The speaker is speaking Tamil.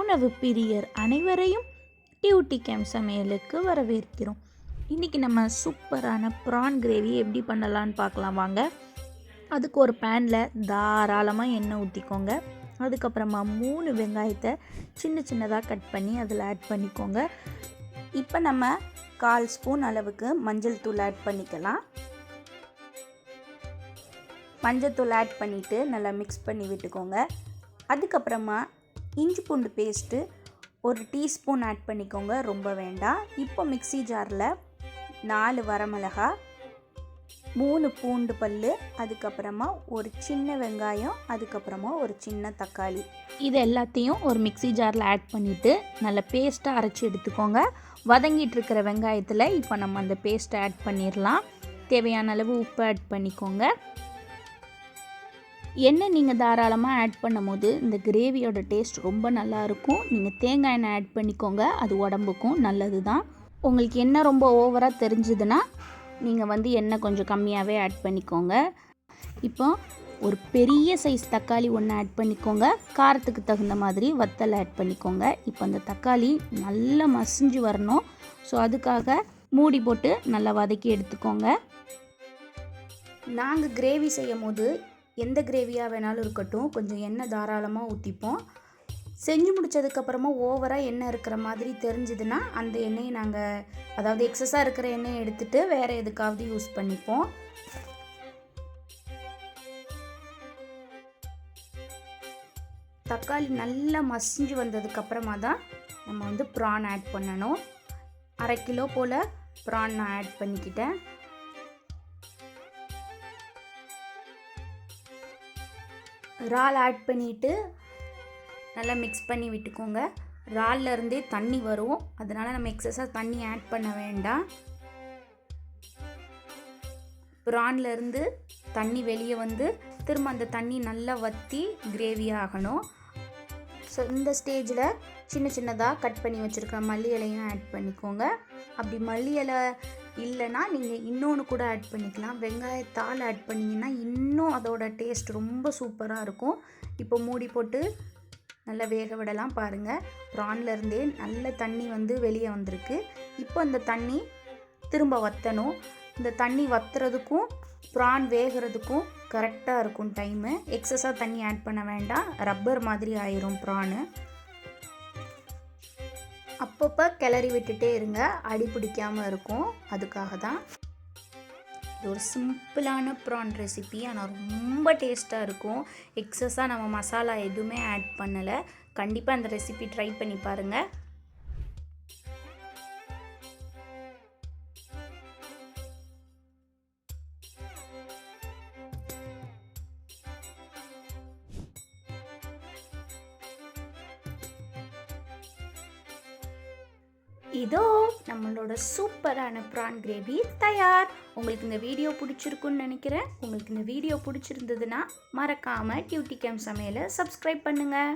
உணவு பிரியர் அனைவரையும் டியூட்டி கேம் சமையலுக்கு வரவேற்கிறோம். இன்றைக்கி நம்ம சூப்பரான ப்ரான் கிரேவி எப்படி பண்ணலான்னு பார்க்கலாம் வாங்க. அதுக்கு ஒரு பேனில் தாராளமாக எண்ணெய் ஊற்றிக்கோங்க அதுக்கப்புறமா மூணு வெங்காயத்தை சின்ன சின்னதாக கட் பண்ணி அதில் ஆட் பண்ணிக்கோங்க. இப்போ நம்ம கால் ஸ்பூன் அளவுக்கு மஞ்சள் தூள் ஆட் பண்ணிக்கலாம். மஞ்சள் தூள் ஆட் பண்ணிவிட்டு நல்லா மிக்ஸ் பண்ணி விட்டுக்கோங்க. அதுக்கப்புறமா இஞ்சி பூண்டு பேஸ்ட்டு ஒரு டீஸ்பூன் ஆட் பண்ணிக்கோங்க ரொம்ப வேண்டாம். இப்போ மிக்ஸி ஜாரில் நாலு வரமிளகா மூணு பூண்டு பல் அதுக்கப்புறமா ஒரு சின்ன வெங்காயம் அதுக்கப்புறமா ஒரு சின்ன தக்காளி. இது எல்லாத்தையும் ஒரு மிக்ஸி ஜாரில் ஆட் பண்ணிவிட்டு நல்லா பேஸ்ட்டாக அரைச்சி எடுத்துக்கோங்க. வதங்கிட்டு இருக்கிற வெங்காயத்தில் இப்போ நம்ம அந்த பேஸ்ட்டை ஆட் பண்ணிடலாம். தேவையான அளவு உப்பு ஆட் பண்ணிக்கோங்க. எண்ணெய் நீங்கள் தாராளமாக ஆட் பண்ணும்போது இந்த கிரேவியோட டேஸ்ட் ரொம்ப நல்லாயிருக்கும். நீங்கள் தேங்காய் எண்ணெய் ஆட் பண்ணிக்கோங்க. அது உடம்புக்கும் நல்லது தான் உங்களுக்கு எண்ணெய் ரொம்ப ஓவராக தெரிஞ்சுதுன்னா நீங்கள் வந்து எண்ணெய் கொஞ்சம் கம்மியாகவே ஆட் பண்ணிக்கோங்க. இப்போ ஒரு பெரிய சைஸ் தக்காளி ஒன்று ஆட் பண்ணிக்கோங்க. காரத்துக்கு தகுந்த மாதிரி வத்தல் ஆட் பண்ணிக்கோங்க. இப்போ அந்த தக்காளி நல்லா மசிஞ்சு வரணும். ஸோ அதுக்காக மூடி போட்டு நல்லா வதக்கி எடுத்துக்கோங்க. நாங்கள் கிரேவி செய்யும் போது எந்த கிரேவியாக வேணாலும் இருக்கட்டும் கொஞ்சம் எண்ணெய் தாராளமாக ஊற்றிப்போம் செஞ்சு முடித்ததுக்கப்புறமா ஓவராக எண்ணெய் இருக்கிற மாதிரி தெரிஞ்சதுன்னா அந்த எண்ணெயை நாங்கள் அதாவது எக்ஸஸாக இருக்கிற எண்ணெயை எடுத்துகிட்டு வேறு எதுக்காவது யூஸ் பண்ணிப்போம். தக்காளி நல்லா மசிஞ்சு வந்ததுக்கப்புறமா தான் நம்ம வந்து ப்ரான் ஆட் பண்ணணும். அரை கிலோ போல் ப்ரான் நான் ஆட் பண்ணிக்கிட்டேன். இறால் ஆட் பண்ணிவிட்டு நல்லா மிக்ஸ் பண்ணி விட்டுக்கோங்க. இறால்ல இருந்தே தண்ணி வரும். அதனால் நம்ம எக்ஸஸாக தண்ணி ஆட் பண்ண வேண்டாம். ப்ரான்ல இருந்து தண்ணி வெளியே வந்து திரும்ப அந்த தண்ணி நல்லா வற்றி கிரேவி ஆகணும். ஸோ இந்த ஸ்டேஜில் சின்ன சின்னதாக கட் பண்ணி வச்சுருக்க மல்லி இலையும் ஆட் பண்ணிக்கோங்க. அப்படி மல்லி இலை இல்லைன்னா நீங்கள் இன்னொன்று கூட ஆட் பண்ணிக்கலாம். வெங்காயத்தால் ஆட் பண்ணிங்கன்னா இன்னும் அதோட டேஸ்ட் ரொம்ப சூப்பராக இருக்கும். இப்போ மூடி போட்டு நல்லா வேக விடலாம் பாருங்கள் ப்ரான்லேருந்தே நல்ல தண்ணி வந்து வெளியே வந்திருக்கு. இப்போ அந்த தண்ணி திரும்ப வற்றணும் இந்த தண்ணி வத்துறதுக்கும் ப்ரான் வேகிறதுக்கும் கரெக்டாக இருக்கும் டைமு எக்ஸஸாக தண்ணி ஆட் பண்ண வேண்டாம். ரப்பர் மாதிரி ஆயிரும் ப்ரானு அப்பப்போ கிளறி விட்டுட்டே இருங்க. அடி பிடிக்காமல் இருக்கும். அதுக்காக தான் இது ஒரு சிம்பிளான ப்ரான் ரெசிபி ஆனால் ரொம்ப டேஸ்ட்டாக இருக்கும். எக்ஸஸாக நம்ம மசாலா எதுவுமே ஆட் பண்ணலை. கண்டிப்பாக அந்த ரெசிபி ட்ரை பண்ணி பாருங்கள் இதோ நம்மளோட சூப்பரான ப்ரான் கிரேவி தயார். உங்களுக்கு இந்த வீடியோ பிடிச்சிருக்குன்னு நினைக்கிறேன். உங்களுக்கு இந்த வீடியோ பிடிச்சிருந்ததுன்னா மறக்காமல் டியூட்டி கேம் சமையலை சப்ஸ்கிரைப் பண்ணுங்கள்